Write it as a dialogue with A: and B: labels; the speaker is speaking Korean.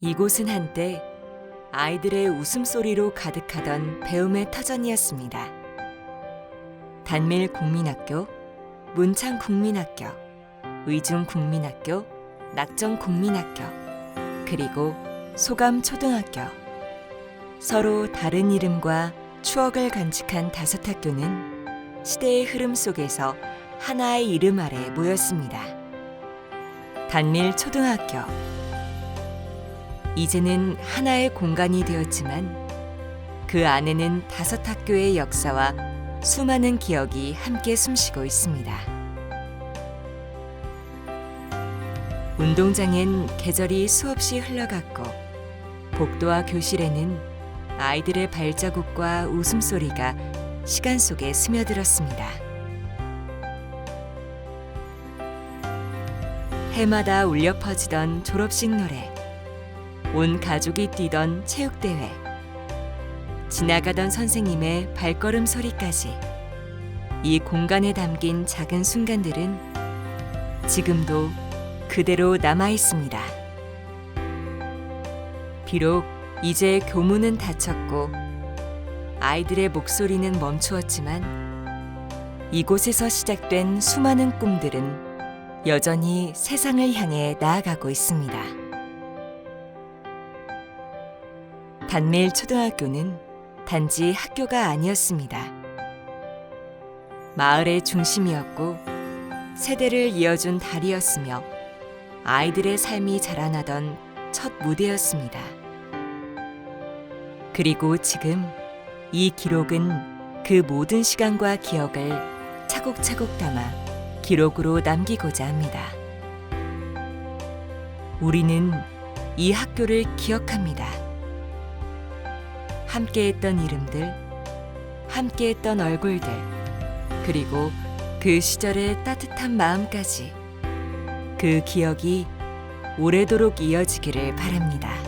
A: 이곳은 한때 아이들의 웃음소리로 가득하던 배움의 터전이었습니다. 단밀 국민학교, 문창 국민학교, 의중 국민학교, 낙정 국민학교, 그리고 소감 초등학교. 서로 다른 이름과 추억을 간직한 다섯 학교는 시대의 흐름 속에서 하나의 이름 아래 모였습니다. 단밀 초등학교. 이제는 하나의 공간이 되었지만 그 안에는 다섯 학교의 역사와 수많은 기억이 함께 숨쉬고 있습니다. 운동장엔 계절이 수없이 흘러갔고 복도와 교실에는 아이들의 발자국과 웃음소리가 시간 속에 스며들었습니다. 해마다 울려 퍼지던 졸업식 노래, 온 가족이 뛰던 체육대회, 지나가던 선생님의 발걸음 소리까지 이 공간에 담긴 작은 순간들은 지금도 그대로 남아 있습니다. 비록 이제 교문은 닫혔고 아이들의 목소리는 멈추었지만 이곳에서 시작된 수많은 꿈들은 여전히 세상을 향해 나아가고 있습니다. 단밀 초등학교는 단지 학교가 아니었습니다. 마을의 중심이었고 세대를 이어준 다리였으며 아이들의 삶이 자라나던 첫 무대였습니다. 그리고 지금 이 기록은 그 모든 시간과 기억을 차곡차곡 담아 기록으로 남기고자 합니다. 우리는 이 학교를 기억합니다. 함께했던 이름들, 함께했던 얼굴들, 그리고 그 시절의 따뜻한 마음까지 그 기억이 오래도록 이어지기를 바랍니다.